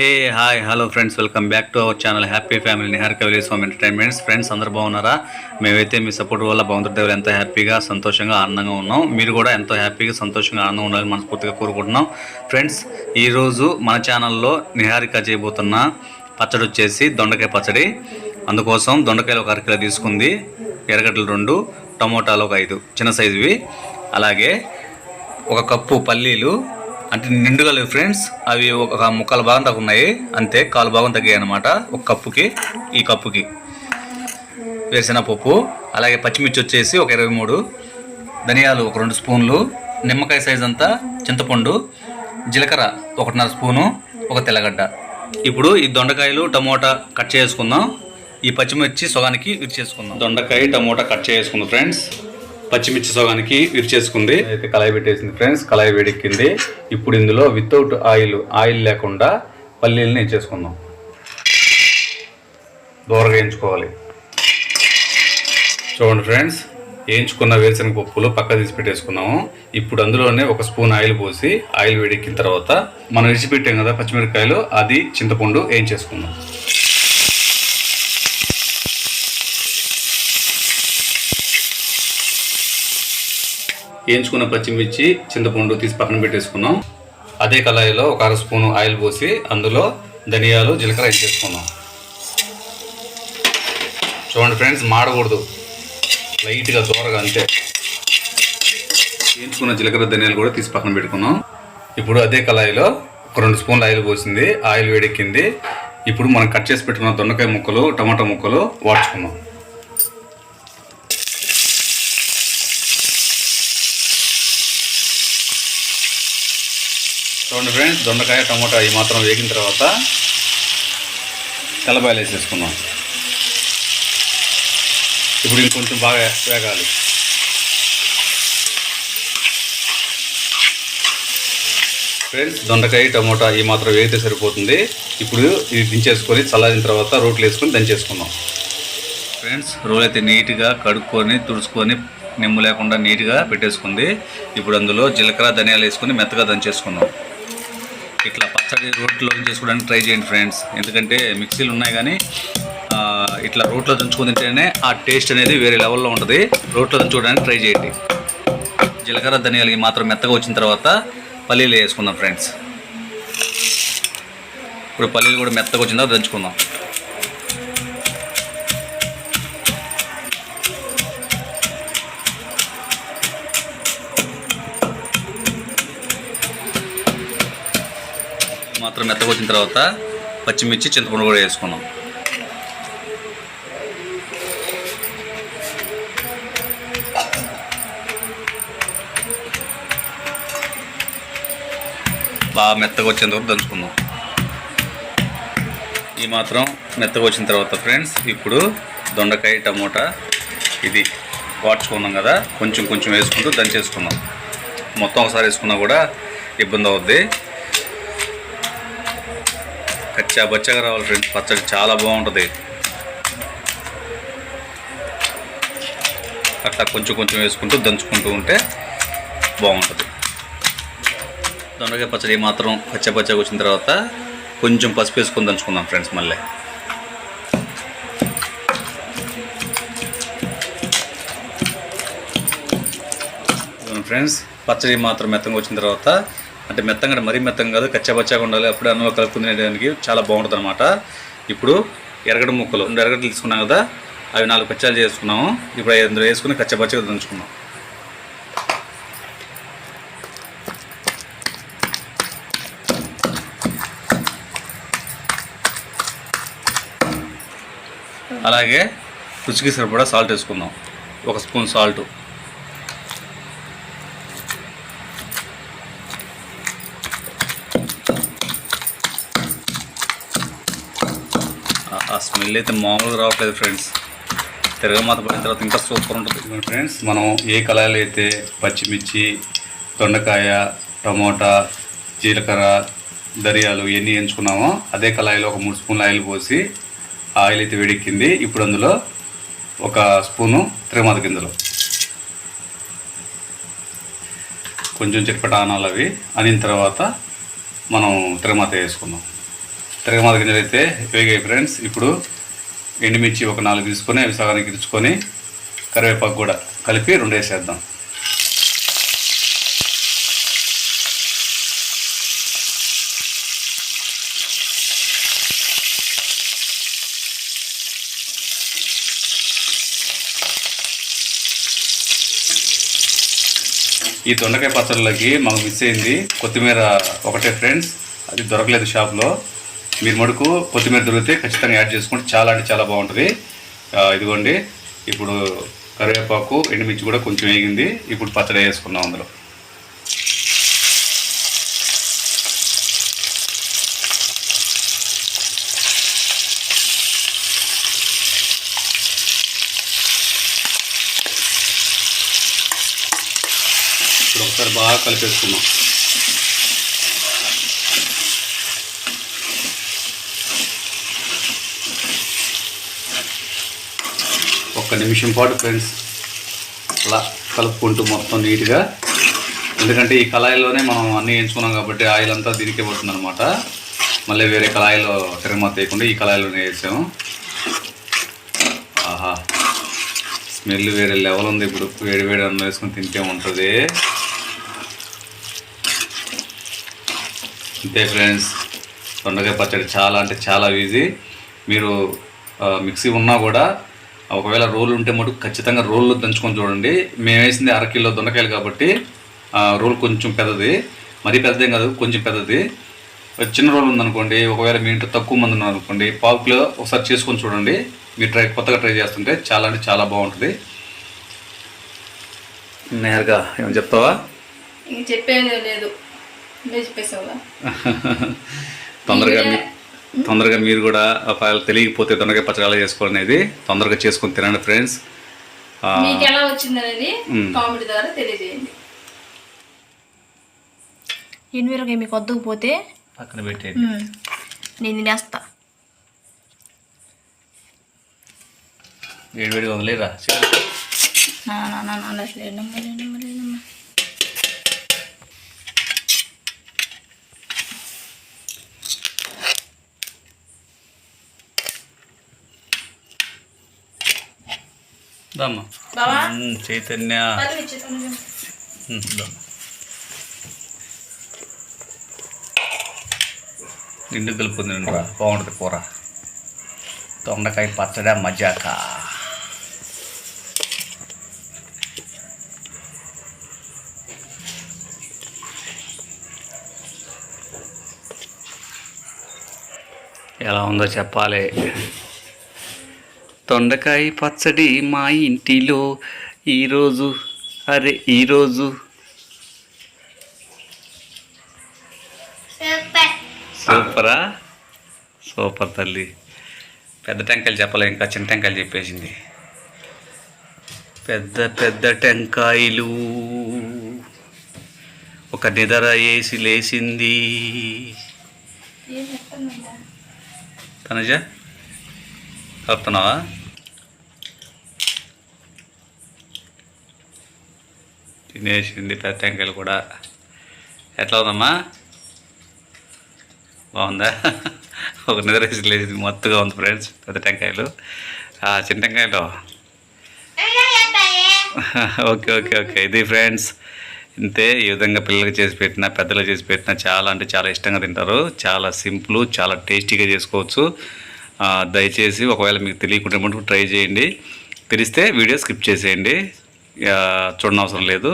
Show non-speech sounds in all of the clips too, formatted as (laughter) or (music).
Hey hi hello friends welcome back to our channel happy family Nihar Kavili Swami entertainments friends అందరూ బాగున్నారా? మేమైతే మీ support వల్ల బాగుంటుంది ఎంతో హ్యాపీగా సంతోషంగా ఆనందంగా ఉన్నాం. మీరు కూడా ఎంతో హ్యాపీగా సంతోషంగా ఆనందంగా ఉండాలని మనస్ఫూర్తిగా కోరుకుంటున్నాం. ఫ్రెండ్స్ ఈరోజు మన ఛానల్లో నిహారిక చేయబోతున్న పచ్చడి వచ్చేసి దొండకాయ పచ్చడి. అందుకోసం దొండకాయలు ఒక అరకిలో తీసుకుంది. ఎర్రగడ్డలు రెండు టమోటాలు ఒక ఐదు చిన్న సైజువి అలాగే ఒక కప్పు పల్లీలు అంటే నిండుగా లేవు ఫ్రెండ్స్. అవి ఒక ముక్కల భాగం తగ్గ ఉన్నాయి. అంతే కాలు భాగం తగ్గాయి అనమాట ఒక కప్పుకి ఈ కప్పుకి. వేసిన పప్పు అలాగే పచ్చిమిర్చి వచ్చేసి ఒక ఇరవై మూడు. ధనియాలు ఒక రెండు స్పూన్లు. నిమ్మకాయ సైజ్ అంతా చింతపండు. జీలకర్ర ఒకటిన్నర స్పూను. ఒక తెల్లగడ్డ. ఇప్పుడు ఈ దొండకాయలు టమోటా కట్ చేసుకుందాం. ఈ పచ్చిమిర్చి సొగానికి విరిచేసుకుందాం. దొండకాయ టమోటా కట్ చేసుకుందాం ఫ్రెండ్స్. పచ్చిమిర్చి సోగానికి విరిచేసుకుంది. అయితే కళాయి పెట్టేసింది ఫ్రెండ్స్ కళాయి వేడెక్కింది. ఇప్పుడు ఇందులో వితౌట్ ఆయిల్ ఆయిల్ లేకుండా పల్లీలని వేసేసుకుందాం దూరగా వేయించుకోవాలి. చూడండి ఫ్రెండ్స్ వేయించుకున్న వేరుశనగ పప్పులు పక్క తీసి పెట్టేసుకున్నాము ఇప్పుడు అందులోనే ఒక స్పూన్ ఆయిల్ పోసి ఆయిల్ వేడెక్కిన తర్వాత మనం విడిచిపెట్టాం కదా పచ్చిమిరపకాయలు అది చింతపండు వేయించేసుకుందాం. వేయించుకున్న పచ్చిమిర్చి చింతపండు తీసి పక్కన పెట్టేసుకున్నాం. అదే కళాయిలో ఒక అర స్పూను ఆయిల్ పోసి అందులో ధనియాలు జీలకర్ర వేసేసుకున్నాం చూడండి ఫ్రెండ్స్ మాడకూడదు. లైట్గా దూరగా అంతే. వేయించుకున్న జీలకర్ర ధనియాలు కూడా తీసి పక్కన పెట్టుకున్నాం. ఇప్పుడు అదే కళాయిలో ఒక రెండు స్పూన్లు ఆయిల్ పోసింది. ఆయిల్ వేడెక్కింది. ఇప్పుడు మనం కట్ చేసి పెట్టుకున్న దొండకాయ ముక్కలు టమాటా ముక్కలు వాడుచుకున్నాం చూడండి ఫ్రెండ్స్ దొండకాయ టమాటా ఈ మాత్రం వేగిన తర్వాత తెల్లబాయలు వేసేసుకున్నాం ఇప్పుడు ఇంకొంచెం బాగా వేగాలి. ఫ్రెండ్స్ దొండకాయ టమోటా ఈ మాత్రం వేగితే సరిపోతుంది. ఇప్పుడు ఇది దించేసుకొని చల్లారిన తర్వాత రోట్లు వేసుకొని దంచేసుకుందాం. ఫ్రెండ్స్ రోలు అయితే నీట్గా కడుక్కొని తుడుచుకొని నిమ్ము లేకుండా నీట్గా పెట్టేసుకుంది. ఇప్పుడు అందులో జీలకర్ర ధనియాలు వేసుకొని మెత్తగా దంచేసుకుందాం. ఇట్లా పచ్చడి రోట్లో చేసుకోవడానికి ట్రై చేయండి ఫ్రెండ్స్. ఎందుకంటే మిక్సీలు ఉన్నాయి కానీ ఇట్లా రోట్లో దంచుకొని తింటేనే ఆ టేస్ట్ అనేది వేరే లెవెల్లో ఉంటుంది. రోట్లో దంచుకోవడానికి ట్రై చేయండి. జీలకర్ర ధనియాలకి మాత్రం మెత్తగా వచ్చిన తర్వాత పల్లీలు వేసుకుందాం ఫ్రెండ్స్. ఇప్పుడు పల్లీలు కూడా మెత్తగా వచ్చిన తర్వాత దంచుకుందాం. మాత్రం మెత్తగా వచ్చిన తర్వాత పచ్చిమిర్చి చింతపండు కూడా వేసుకున్నాం. బాగా మెత్తగా వచ్చేంత వరకు దంచుకుందాం. ఈ మాత్రం మెత్తగా వచ్చిన తర్వాత ఫ్రెండ్స్ ఇప్పుడు దొండకాయ టమోటా ఇది వాడ్చుకున్నాం కదా కొంచెం కొంచెం వేసుకుంటూ దంచేసుకున్నాం మొత్తం ఒకసారి వేసుకున్నా కూడా ఇబ్బంది అవుద్ది. కచ్చా బచ్చగా రావాలి ఫ్రెండ్స్. పచ్చడి చాలా బాగుంటుంది. అట్లా కొంచెం కొంచెం వేసుకుంటూ దంచుకుంటూ ఉంటే బాగుంటుంది. దొండకాయ పచ్చడి మాత్రం పచ్చ పచ్చగా వచ్చిన తర్వాత కొంచెం పసుపు వేసుకొని దంచుకుందాం ఫ్రెండ్స్ మళ్ళీ. ఫ్రెండ్స్ పచ్చడి మాత్రం మెత్తంగా వచ్చిన తర్వాత అంటే మెత్తంగా మరీ మెత్తంగా కాదు కచ్చపచ్చగా ఉండాలి. అప్పుడు అన్నంలో కలుపుకుని తినడానికి చాలా బాగుంటుంది అనమాట ఇప్పుడు ఎరగడ ముక్కలు రెండు ఎరగడలు తీసుకున్నాం కదా అవి నాలుగు పచ్చాలు చేసుకున్నాము. ఇప్పుడు అవి అందులో వేసుకుని కచ్చపచ్చగా దంచుకున్నాం అలాగే రుచికి సరిపడా సాల్ట్ వేసుకుందాం. ఒక స్పూన్ సాల్ట్ ఆ- ఆ స్మెల్ అయితే మామూలుగా రావట్లేదు ఫ్రెండ్స్. తిరగమాత పడిన తర్వాత ఇంకా సూపర్ ఉంటుంది. ఫ్రెండ్స్ మనం ఏ కళాయిలో అయితే పచ్చిమిర్చి దొండకాయ టమోటా జీలకర్ర ధనియాలు ఇవన్నీ ఎంచుకున్నామో అదే కళాయిలో ఒక మూడు స్పూన్ల ఆయిల్ పోసి ఆయిల్ అయితే వేడెక్కింది. ఇప్పుడు అందులో ఒక స్పూను తిరగమాత గింజలు. కొంచెం చిట్పట ఆనాలు అవి. అనిన తర్వాత మనం తిరగమాత వేసుకుందాం. తిరగమాత గింజలు అయితే వేగాయి ఫ్రెండ్స్ ఇప్పుడు ఎండుమిర్చి ఒక నాలుగు తీసుకొని అవి సగానికి ఇరుచుకొని కరివేపాకు కూడా కలిపి రెండు వేసేద్దాం ఈ దొండకాయ పచ్చళ్ళకి మాకు మిస్ అయింది. కొత్తిమీర ఒకటే ఫ్రెండ్స్ అది దొరకలేదు షాప్లో మీరు మటుకు కొత్తిమీర దొరికితే ఖచ్చితంగా యాడ్ చేసుకుంటే చాలా అంటే చాలా బాగుంటుంది. ఇదిగోండి. ఇప్పుడు కరివేపాకు ఎండుమిర్చి కూడా కొంచెం వేగింది. ఇప్పుడు పచ్చడి వేసుకున్నాం అందులో. ఇప్పుడు ఒకసారి బాగా కలిపేసుకున్నాం ఒక్క నిమిషం పాటు ఫ్రెండ్స్ అలా కలుపుకుంటూ మొత్తం నీట్గా. ఎందుకంటే ఈ కళాయిలోనే మనం అన్నీ ఎంచుకున్నాం కాబట్టి ఆయిల్ అంతా దీనికే పడుతుంది అనమాట మళ్ళీ వేరే కళాయిలో తిరగమాత వేయకుండా ఈ కళాయిలోనే వేసాము. ఆహా స్మెల్ వేరే లెవెల్ ఉంది ఇప్పుడు. వేడి వేడి అన్నం వేసుకొని తింటే ఉంటుంది. అంతే ఫ్రెండ్స్ దొండకాయ పచ్చడి చాలా అంటే చాలా ఈజీ. మీరు మిక్సీ ఉన్నా కూడా ఒకవేళ రోల్ ఉంటే మటుకు ఖచ్చితంగా రోల్లో దంచుకొని చూడండి. మేము వేసింది అర కిలో దొండకాయలు కాబట్టి ఆ, రోల్ కొంచెం పెద్దది. మరీ పెద్దదేం కాదు కొంచెం పెద్దది. చిన్న రోల్ ఉందనుకోండి ఒకవేళ మీ ఇంట్లో తక్కువ మంది ఉన్నారు అనుకోండి పావు కిలో ఒకసారి చేసుకొని చూడండి. మీరు ట్రై కొత్తగా ట్రై చేస్తుంటే చాలా అంటే చాలా బాగుంటుంది. నేరుగా ఏమని చెప్తావా? చెప్పేది లేదు. (laughs) తొందరగా తొందరగా మీరు కూడా ఒకవేళ తెలియకపోతే తొందరగా పచ్చడి ఎలా చేసుకోవాలి అనేది తొందరగా చేసుకొని తినండి ఫ్రెండ్స్ మీకు ఎలా వచ్చింది అనేది మ్. కామెంట్ ద్వారా తెలియజేయండి ఎనిమిరకాయ మీకు వద్దకపోతే పక్కన పెట్టేయండి నేను తినేస్తా వేడి వేడిగా వదిలేరా నా నా నా నా చైతన్య. నిండు కలుపుకుంది రా బాగుంటుంది కూర. దొండకాయ పచ్చడి మజాక. ఎలా ఉందో చెప్పాలి. దొండకాయ పచ్చడి మా ఇంటిలో ఈరోజు అరే ఈరోజు. సూపరా. సూపర్? తల్లి. పెద్ద టెంకాయలు చెప్పలే ఇంకా చిన్న టెంకాయలు చెప్పేసింది. పెద్ద పెద్ద టెంకాయలు. ఒక నిదర వేసి లేచింది తనుజ కలుపుతున్నావా తినేసింది పెద్ద టెంకాయలు కూడా. ఎట్లా ఉందమ్మా? బాగుందా? ఒక నిద్ర లేచింది మొత్తగా ఉంది ఫ్రెండ్స్ పెద్ద టెంకాయలు. చిన్న టెంకాయలు. Okay okay okay. ఇది ఫ్రెండ్స్ ఇంతే. ఈ విధంగా పిల్లలకి చేసి పెట్టినా పెద్దలకు చేసి పెట్టినా చాలా అంటే చాలా ఇష్టంగా తింటారు. చాలా సింపుల్ చాలా టేస్టీగా చేసుకోవచ్చు. దయచేసి ఒకవేళ మీకు తెలియకుండా ట్రై చేయండి. తెలిస్తే వీడియో స్కిప్ చేసేయండి. చూడనవసరం లేదు.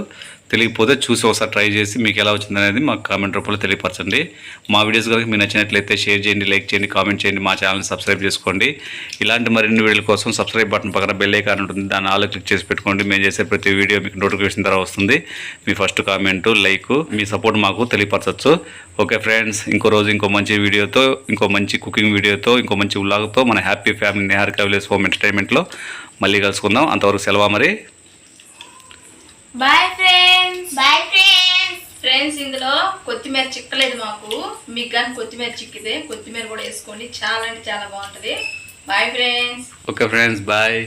తెలియకపోతే చూసి ఒకసారి ట్రై చేసి మీకు ఎలా వచ్చింది అనేది మాకు కామెంట్ రూపంలో తెలియపరచండి. మా వీడియోస్ కనుక మీకు నచ్చినట్లయితే షేర్ చేయండి లైక్ చేయండి కామెంట్ చేయండి మా ఛానల్ని సబ్స్క్రైబ్ చేసుకోండి. ఇలాంటి మరిన్ని వీడియోల కోసం సబ్స్క్రైబ్ బటన్ పక్కన బెల్ ఐకాన్ ఉంటుంది. దాన్ని ఆలో క్లిక్ చేసి పెట్టుకోండి. మేము చేసే ప్రతి వీడియో మీకు నోటిఫికేషన్ ద్వారా వస్తుంది. మీ ఫస్ట్ కామెంటు లైక్ మీ సపోర్ట్ మాకు తెలియపరచచ్చు. ఓకే ఫ్రెండ్స్ ఇంకో రోజు ఇంకో మంచి వీడియోతో ఇంకో మంచి కుకింగ్ వీడియోతో ఇంకో మంచి ఉల్లాగతో మన happy family Nehar Kavili's home ఎంటర్టైన్మెంట్లో మళ్ళీ కలుసుకుందాం. అంతవరకు సెలవు మరి. Bye friends bye friends friends ఇందులో కొత్తిమీర చిక్కలేదు మాకు. మీకు కానీ కొత్తిమీర చిక్కితే కొత్తిమీర కూడా వేసుకోండి చాలా అంటే చాలా బాగుంటుంది. Bye friends okay friends bye